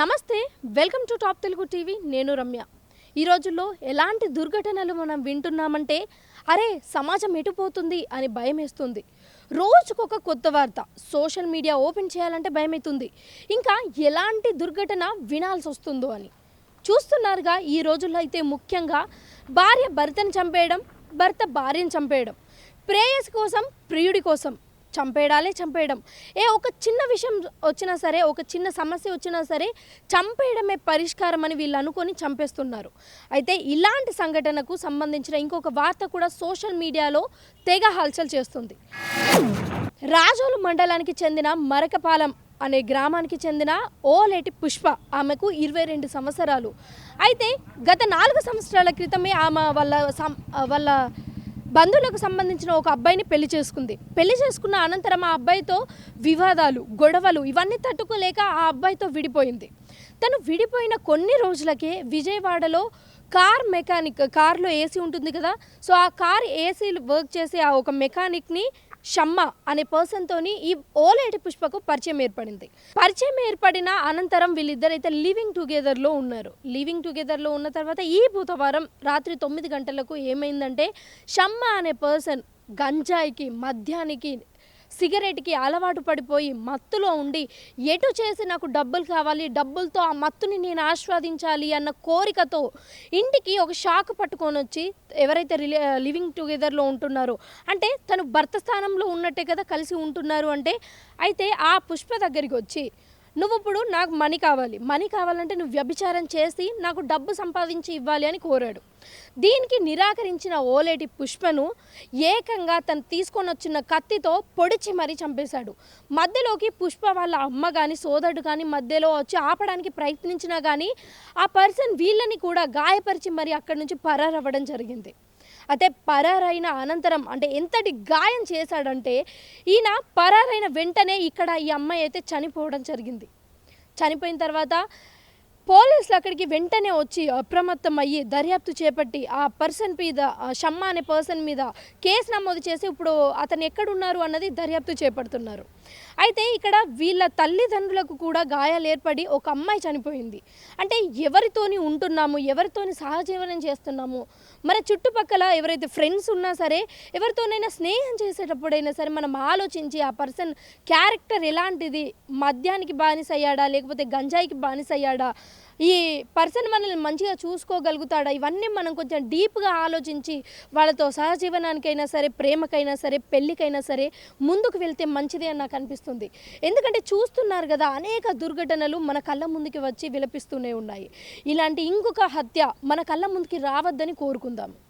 నమస్తే welcome to Top Telugu TV నేను రమ్య. ఈ రోజుల్లో ఎలాంటి దుర్ఘటనలు మనం వింటున్నామంటే అరే సమాజం ఎటుపోతుంది అని భయం వేస్తుంది రోజుకొక కొత్త వార్త సోషల్ మీడియా ఓపెన్ చేయాలంటే భయమవుతుంది ఇంకా ఎలాంటి దుర్ఘటన వినాల్సి వస్తుందో అని. చూస్తున్నారుగా ఈ రోజుల్లో అయితే ముఖ్యంగా భార్య భర్తను చంపేయడం భర్త భార్యను చంపేయడం. ప్రేయస్ కోసం ప్రియుడి కోసం. చంపేయడాలే చంపేయడం. ఏ ఒక చిన్న విషయం వచ్చినా సరే ఒక చిన్న సమస్య వచ్చినా సరే చంపేయడమే పరిష్కారం అని వీళ్ళు అనుకొని చంపేస్తున్నారు. అయితే ఇలాంటి సంఘటనకు సంబంధించిన ఇంకొక వార్త కూడా సోషల్ మీడియాలో తెగ హల్చల్ చేస్తుంది. రాజోలు మండలానికి చెందిన మరకపాలెం అనే గ్రామానికి చెందిన ఓలేటి పుష్ప ఆమెకు ఇరవై రెండు సంవత్సరాలు. అయితే గత నాలుగు సంవత్సరాల క్రితమే ఆమె వాళ్ళ సం వాళ్ళ బంధువులకు సంబంధించిన ఒక అబ్బాయిని పెళ్ళి చేసుకుంది. పెళ్ళి చేసుకున్న అనంతరం ఆ అబ్బాయితో వివాదాలు గొడవలు ఇవన్నీ తట్టుకోలేక ఆ అబ్బాయితో విడిపోయింది. తను విడిపోయిన కొన్ని రోజులకే విజయవాడలో కార్ మెకానిక్ కార్లో ఏసీ ఉంటుంది కదా. సో ఆ కార్ ఏసీ వర్క్ చేసే ఆ ఒక మెకానిక్ని షమ్మ అనే పర్సన్తోని ఈ ఓలేటి పుష్పకు పరిచయం ఏర్పడింది. పరిచయం ఏర్పడిన అనంతరం వీళ్ళిద్దరైతే లివింగ్ టుగెదర్లో ఉన్నారు. లివింగ్ టుగెదర్లో ఉన్న తర్వాత ఈ బుధవారం రాత్రి తొమ్మిది గంటలకు ఏమైందంటే షమ్మ అనే పర్సన్ గంజాయికి మద్యానికి సిగరెట్కి అలవాటు పడిపోయి మత్తులో ఉండి ఎటు చేసి నాకు డబ్బులు కావాలి? డబ్బులతో ఆ మత్తుని నేను ఆస్వాదించాలి అన్న కోరికతో ఇంటికి ఒక షాక్ పట్టుకొని వచ్చి ఎవరైతే రిలే లివింగ్ టుగెదర్లో ఉంటున్నారో అంటే తను భర్త స్థానంలో ఉన్నట్టే కదా కలిసి ఉంటున్నారు అంటే అయితే ఆ పుష్ప దగ్గరికి వచ్చి నువ్వు ఇప్పుడు నాకు మనీ కావాలి. మనీ కావాలంటే నువ్వు వ్యభిచారం చేసి నాకు డబ్బు సంపాదించి ఇవ్వాలి అని కోరాడు. దీనికి నిరాకరించిన ఓలేటి పుష్పను ఏకంగా తను తీసుకొని వచ్చిన కత్తితో పొడిచి మరీ చంపేశాడు. మధ్యలోకి పుష్ప వాళ్ళ అమ్మ కానీ సోదరుడు కానీ మధ్యలో వచ్చి ఆపడానికి ప్రయత్నించినా కానీ ఆ పర్సన్ వీళ్ళని కూడా గాయపరిచి మరి అక్కడి నుంచి పరారవ్వడం జరిగింది. అయితే పరారైన అనంతరం అంటే ఎంతటి గాయం చేశాడంటే ఈయన పరారైన వెంటనే ఇక్కడ ఈ అమ్మాయి అయితే చనిపోవడం జరిగింది. చనిపోయిన తర్వాత పోలీసులు అక్కడికి వెంటనే వచ్చి అప్రమత్తం అయ్యి దర్యాప్తు చేపట్టి ఆ పర్సన్ మీద షమ్మా షమ్మ అనే పర్సన్ మీద కేసు నమోదు చేసి ఇప్పుడు అతను ఎక్కడున్నారు అన్నది దర్యాప్తు చేపడుతున్నారు. అయితే ఇక్కడ వీళ్ళ తల్లిదండ్రులకు కూడా గాయాలు ఏర్పడి ఒక అమ్మాయి చనిపోయింది. అంటే ఎవరితోని ఉంటున్నాము ఎవరితోని సహజీవనం చేస్తున్నాము? మన చుట్టుపక్కల ఎవరైతే ఫ్రెండ్స్ ఉన్నా సరే ఎవరితోనైనా స్నేహం చేసేటప్పుడైనా సరే మనం ఆలోచించి ఆ పర్సన్ క్యారెక్టర్ ఎలాంటిది? మద్యానికి బానిస అయ్యాడా లేకపోతే గంజాయికి బానిస అయ్యాడా ఈ పర్సన్ మనల్ని మంచిగా చూసుకోగలుగుతాడా? ఇవన్నీ మనం కొంచెం డీప్గా ఆలోచించి వాళ్ళతో సహజీవనానికైనా సరే ప్రేమకైనా సరే పెళ్ళికైనా సరే ముందుకు వెళ్తే మంచిది అని నాకు అనిపిస్తుంది. ఎందుకంటే చూస్తున్నారు కదా అనేక దుర్ఘటనలు మన కళ్ళ ముందుకి వచ్చి విలపిస్తూనే ఉన్నాయి. ఇలాంటి ఇంకొక హత్య మన కళ్ళ ముందుకి రావద్దని కోరుకుందాం.